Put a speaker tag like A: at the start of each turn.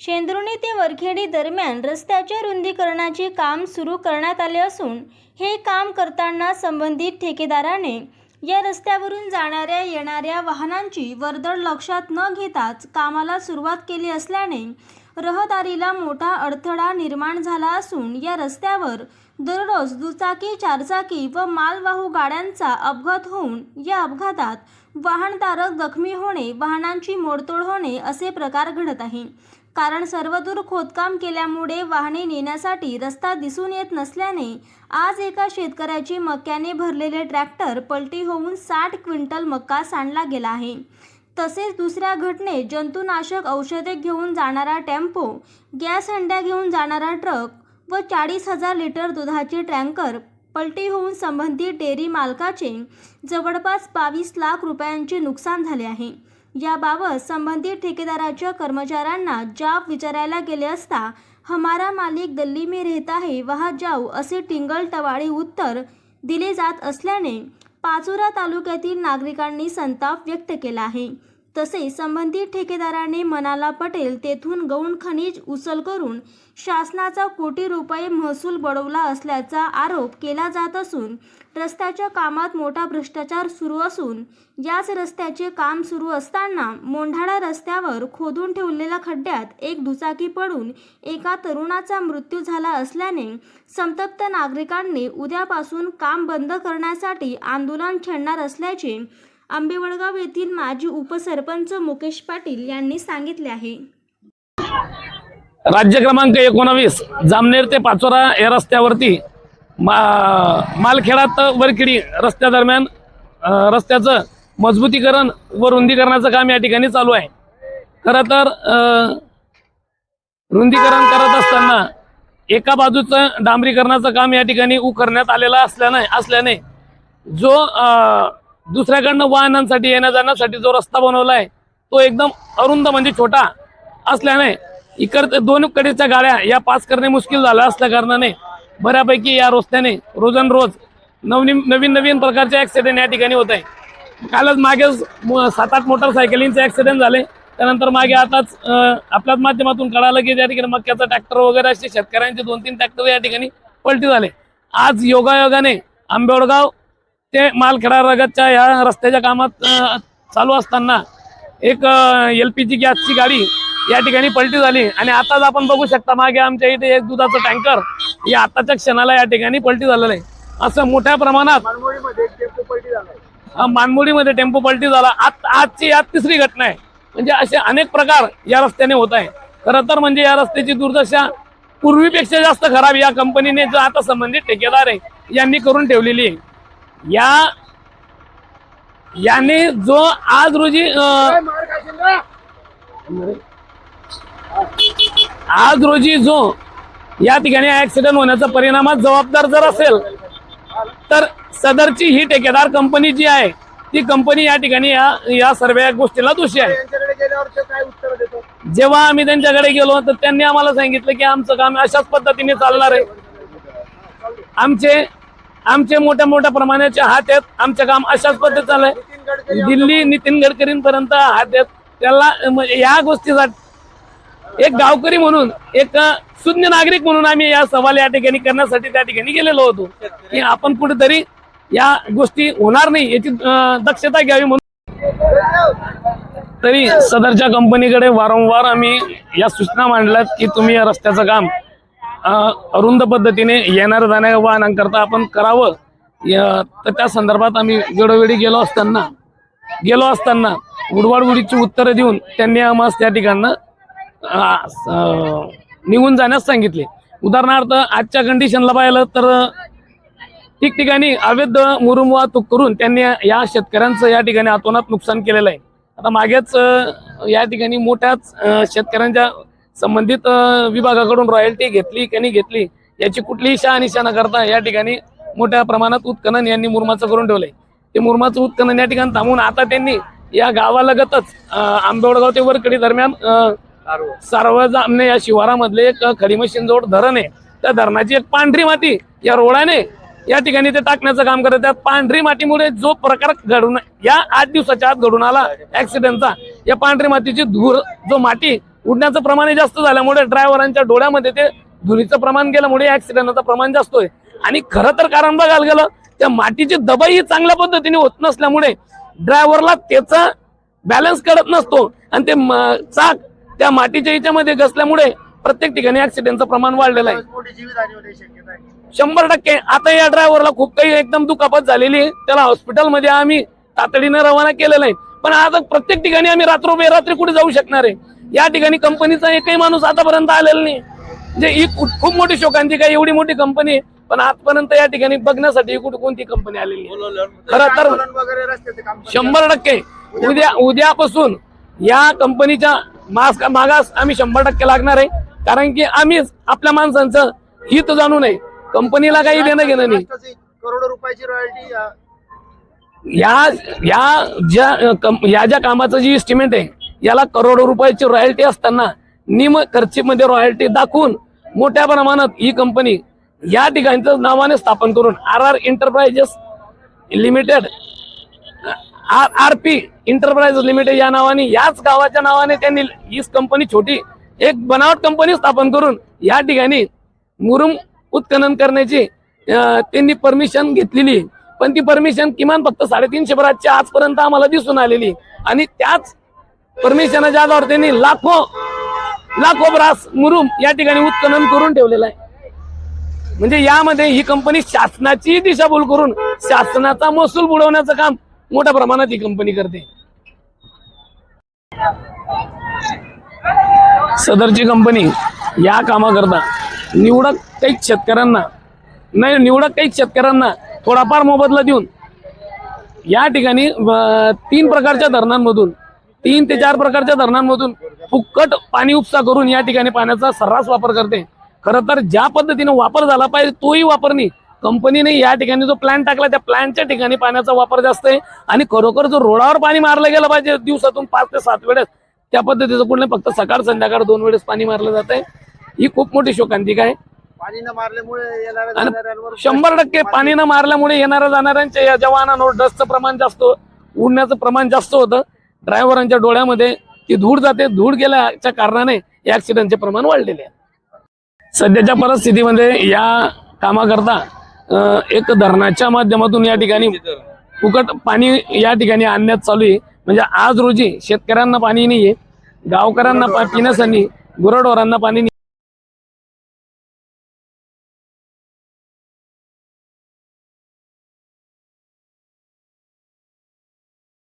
A: शेंद्रुणी ते वरखेडी दरम्यान रस्त्याच्या रुंदीकरणाचे काम सुरू करण्यात आले असून हे काम करताना संबंधित ठेकेदाराने या रस्त्यावरून जाणाऱ्या येणाऱ्या वाहनांची वर्दळ लक्षात न घेताच कामाला सुरुवात केली असल्याने रहदारीला मोठा अडथळा निर्माण झाला असून या रस्त्यावर दररोज दुचाकी चारचाकी व मालवाहू गाड्यांचा अपघात होऊन या अपघातात वाहनधारक जखमी होणे वाहनांची मोडतोड होणे असे प्रकार घडत आहे कारण सर्वदूर खोदकाम केल्यामुळे वाहने नेण्यासाठी रस्ता दिसून येत नसल्याने आज एका शेतकऱ्याची मक्याने भरलेले ट्रॅक्टर पलटी होऊन साठ क्विंटल मक्का सांडला गेला आहे. तसेच दुसऱ्या घटनेत जंतुनाशक औषधे घेऊन जाणारा टेम्पो गॅस हंड्या घेऊन जाणारा ट्रक व चाळीस हजार लिटर दुधाचे टँकर पलटी होऊन संबंधित डेअरी मालकाचे जवळपास बावीस लाख रुपयांचे नुकसान झाले आहे. याबाबत संबंधित ठेकेदाराच्या कर्मचाऱ्यांना जाब विचारायला गेले असता हमारा मालिक दिल्ली में रहता है वहा जाऊ असे टिंगल टवाळी उत्तर दिले जात असल्याने पाचोरा तालुक्यातील नागरिकांनी संताप व्यक्त केला आहे. तसेच संबंधित ठेकेदाराने मनाला पटेल तेथून गौण खनिज उचल करून शासनाचा कोटी रुपये महसूल बडवला असल्याचा आरोप केला जात असून रस्त्याच्या कामात मोठा भ्रष्टाचार सुरू असून याच रस्त्याचे काम सुरू असताना मोंढाळा रस्त्यावर खोदून ठेवलेल्या खड्ड्यात एक दुचाकी पडून एका तरुणाचा मृत्यू झाला असल्याने संतप्त नागरिकांनी उद्यापासून काम बंद करण्यासाठी आंदोलन छेडणार असल्याचे आंबेवडगाव येथील माजी उपसरपंच मुकेश पाटील यांनी सांगितले आहे.
B: राज्य क्रमांक एकोणावीस जामनेर ते पाचोरा या रस्त्यावरती मा मालखेडात वरकिडी रस्त्यादरम्यान रस्त्याचं मजबूतीकरण व रुंदीकरणाचं काम या ठिकाणी चालू आहे. खरं तर रुंदीकरण करत असताना एका बाजूचं डांबरीकरणाचं काम या ठिकाणी उ करण्यात आलेलं असल्याने असल्याने जो दुसऱ्याकडनं वाहनांसाठी येण्या जाण्यासाठी जो रस्ता बनवला आहे तो एकदम अरुंद म्हणजे छोटा असल्याने इकडे दोन कडेच्या गाड्या या पास करणे मुश्किल झालं असल्या कारणाने बऱ्यापैकी या रस्त्याने रोजनरोज नवनी नवीन नवीन प्रकारचे ॲक्सिडेंट या ठिकाणी होत आहे. कालच मागेच सात आठ मोटरसायकलींचे ॲक्सिडेंट झाले. त्यानंतर मागे आताच आपल्याच माध्यमातून कळालं की त्या ठिकाणी मक्याचा ट्रॅक्टर वगैरे असे शेतकऱ्यांचे दोन तीन ट्रॅक्टर या ठिकाणी पलटी झाले. आज योगायोगाने आंबेवडगाव ते मालखेडा रगतच्या या रस्त्याच्या कामात चालू असताना एक एल पी जी गॅसची गाडी या ठिकाणी पलटी झाली आणि आताच आपण बघू शकता मागे आमच्या इथे एक दुधाचं टँकर या आताच्या क्षणाला या ठिकाणी पलटी झालेलं आहे. असं मोठ्या प्रमाणात हा, मानमोडीमध्ये टेम्पो पलटी झाला. आज आजची आज तिसरी घटना आहे. म्हणजे असे अनेक प्रकार या रस्त्याने होत आहे. खरं तर म्हणजे या रस्त्याची दुर्दशा पूर्वीपेक्षा जास्त खराब या कंपनीने जो आता संबंधित ठेकेदार आहे यांनी करून ठेवलेली आहे. या याने जो आज रोजी आज रोजी जो या ठिकाणी ऍक्सिडेंट होण्याचा परिणामात जबाबदार जर असेल तर सदरची ही ठेकेदार कंपनी जी आहे ती कंपनी या ठिकाणी या या सर्व गोष्टीला दोषी आहे. जेव्हा आम्ही त्यांच्याकडे गेलो तर त्यांनी आम्हाला सांगितलं की आमचं काम अशाच पद्धतीने चालणार आहे. आमचे आमचे मोठ्या मोठ्या प्रमाणाचे हात आहेत. आमचं काम अशाच पद्धतीत चाललंय
C: आहे.
B: दिल्ली नितीन गडकरींपर्यंत हात आहेत. त्याला या गोष्टीसाठी एक गावकरी म्हणून एक शून्य नागरिक म्हणून आम्ही या सवाल या ठिकाणी करण्यासाठी त्या ठिकाणी गेलेलो होतो. की आपण कुठेतरी या गोष्टी होणार नाही याची दक्षता घ्यावी म्हणून. तरी सदरच्या कंपनीकडे वारंवार आम्ही या सूचना मांडल्यात की तुम्ही या रस्त्याचं काम अरुंद पद्धतीने येणाऱ्या जाणाऱ्या वाहनांकरता आपण करावं. तर त्या संदर्भात आम्ही वेळोवेळी गेलो असताना गेलो असताना उडवाडउडीची उत्तरं देऊन त्यांनी आम्हाला त्या ठिकाणं निघून जाण्यास सांगितले. उदाहरणार्थ आजच्या कंडिशनला पाहिलं तर ठिकठिकाणी अवैध मुरुम वाहतूक करून त्यांनी या शेतकऱ्यांचं या ठिकाणी अतोनात नुकसान केलेलं आहे. आता मागेच या ठिकाणी मोठ्याच शेतकऱ्यांच्या संबंधित विभागाकडून रॉयल्टी घेतली की नाही घेतली याची कुठलीही शहानिशा न करता या ठिकाणी मोठ्या प्रमाणात उत्खनन यांनी मुरमाचं करून ठेवलंय. ते मुरमाचं उत्खनन या ठिकाणी थांबून आता त्यांनी या गावालगतच आंबेवडगाव ते वरकडी दरम्यान अं, सार्वजामने या शिवारामधले एक खडी मशीन धरण आहे. त्या धरणाची एक पांढरी माती या रोडाने या ठिकाणी ते टाकण्याचं काम करत त्या पांढरी मातीमुळे जो प्रकार घडून या आठ दिवसाच्या आत घडून आला ऍक्सिडेंटचा या पांढरी मातीची धूर जो माती उडण्याचं प्रमाण जास्त झाल्यामुळे ड्रायव्हरांच्या डोळ्यामध्ये ते धुलीचं प्रमाण गेल्यामुळे ऍक्सिडेंटचं प्रमाण जास्त आहे. आणि खरं तर कारण बघायला गेलं त्या मातीची दबाई ही चांगल्या पद्धतीने होत नसल्यामुळे ड्रायव्हरला त्याचा बॅलन्स कळत नसतो आणि ते चाक त्या मातीच्या याच्यामध्ये घसल्यामुळे प्रत्येक ठिकाणी ऍक्सिडेंटचं प्रमाण वाढलेलं आहे. शंभर टक्के. आता या ड्रायव्हरला खूप काही एकदम दुखापत झालेली आहे. त्याला हॉस्पिटलमध्ये आम्ही तातडीने रवाना केलेलं आहे. पण आज प्रत्येक ठिकाणी आम्ही रात्र बेरात्री कुठे जाऊ शकणार आहे? या ठिकाणी कंपनीचा एकही माणूस आतापर्यंत आलेला नाही. म्हणजे ही खूप मोठी शोकांतिका एवढी मोठी कंपनी पण आजपर्यंत या ठिकाणी बघण्यासाठी कुठे कोणती कंपनी आलेली नाही. खरं तर शंभर टक्के. उद्या उद्यापासून या कंपनीच्या मास्क मागास आम्ही शंभर टक्के लागणार आहे. कारण की आम्हीच आपल्या माणसांचं हित जाणू नये. कंपनीला काही देणं घेणं नाही.
C: करोडो रुपयाची रॉयल्टी
B: या या ज्या या ज्या कामाचं जी इस्टिमेट आहे याला करोडो रुपयाची रॉयल्टी असताना निम खर्चीमध्ये रॉयल्टी दाखवून मोठ्या प्रमाणात ही कंपनी या ठिकाणचं नावाने स्थापन करून R R enterprises limited R R P enterprises limited या नावाने याच गावाच्या नावाने त्यांनी ही कंपनी छोटी एक बनावट कंपनी स्थापन करून या ठिकाणी मुरुम उत्खनन करण्याची त्यांनी परमिशन घेतलेली. पण ती परमिशन किमान फक्त साडेतीनशे भराच्या आजपर्यंत आम्हाला दिसून आलेली. आणि त्याच परमिशनच्या आधार त्यांनी लाखो लाखो ब्रास मुरुम या ठिकाणी उत्खनन करून ठेवलेलं आहे. म्हणजे यामध्ये ही कंपनी शासनाची दिशाभूल करून शासनाचा महसूल बुडवण्याचं काम मोठ्या प्रमाणात ही कंपनी करते. सदरची कंपनी या कामाकरता निवडक काही शेतकऱ्यांना नाही निवडक काही शेतकऱ्यांना थोडाफार मोबदला देऊन या ठिकाणी तीन प्रकारच्या धरणांमधून तीन ते चार प्रकारच्या धरणांमधून फुक्कट पाणी उपसा करून या ठिकाणी पाण्याचा सर्रास वापर करते. खरं तर ज्या पद्धतीने वापर झाला पाहिजे तोही वापर नाही. कंपनीने या ठिकाणी जो प्लॅन टाकला त्या प्लॅनच्या ठिकाणी पाण्याचा वापर जास्त आहे. आणि खरोखर जो रोडावर पाणी मारलं गेलं पाहिजे दिवसातून पाच ते सात वेळेस त्या पद्धतीचं कुठलं फक्त सकाळ संध्याकाळ दोन वेळेस पाणी मारलं जात आहे ही खूप मोठी शोकांतिका आहे.
C: पाणी न मारल्यामुळे
B: शंभर टक्के पाणी न मारल्यामुळे येणाऱ्या जाणाऱ्यांच्या या जवानांवर डस्टचं प्रमाण जास्त उडण्याचं प्रमाण जास्त होतं. ड्रायव्हरांच्या डोळ्यामध्ये ती धूळ जाते. धूळ गेल्याच्या कारणाने या ॲक्सिडेंटचे प्रमाण वाढलेले आहे. सध्याच्या परिस्थितीमध्ये या कामाकरता एक धरणाच्या माध्यमातून या ठिकाणी फुकट पाणी या ठिकाणी आणण्यात चालू आहे. म्हणजे आज रोजी शेतकऱ्यांना पाणी नाहीये गावकऱ्यांना पा- पिण्यासाठी गुरडोरांना पाणी नाही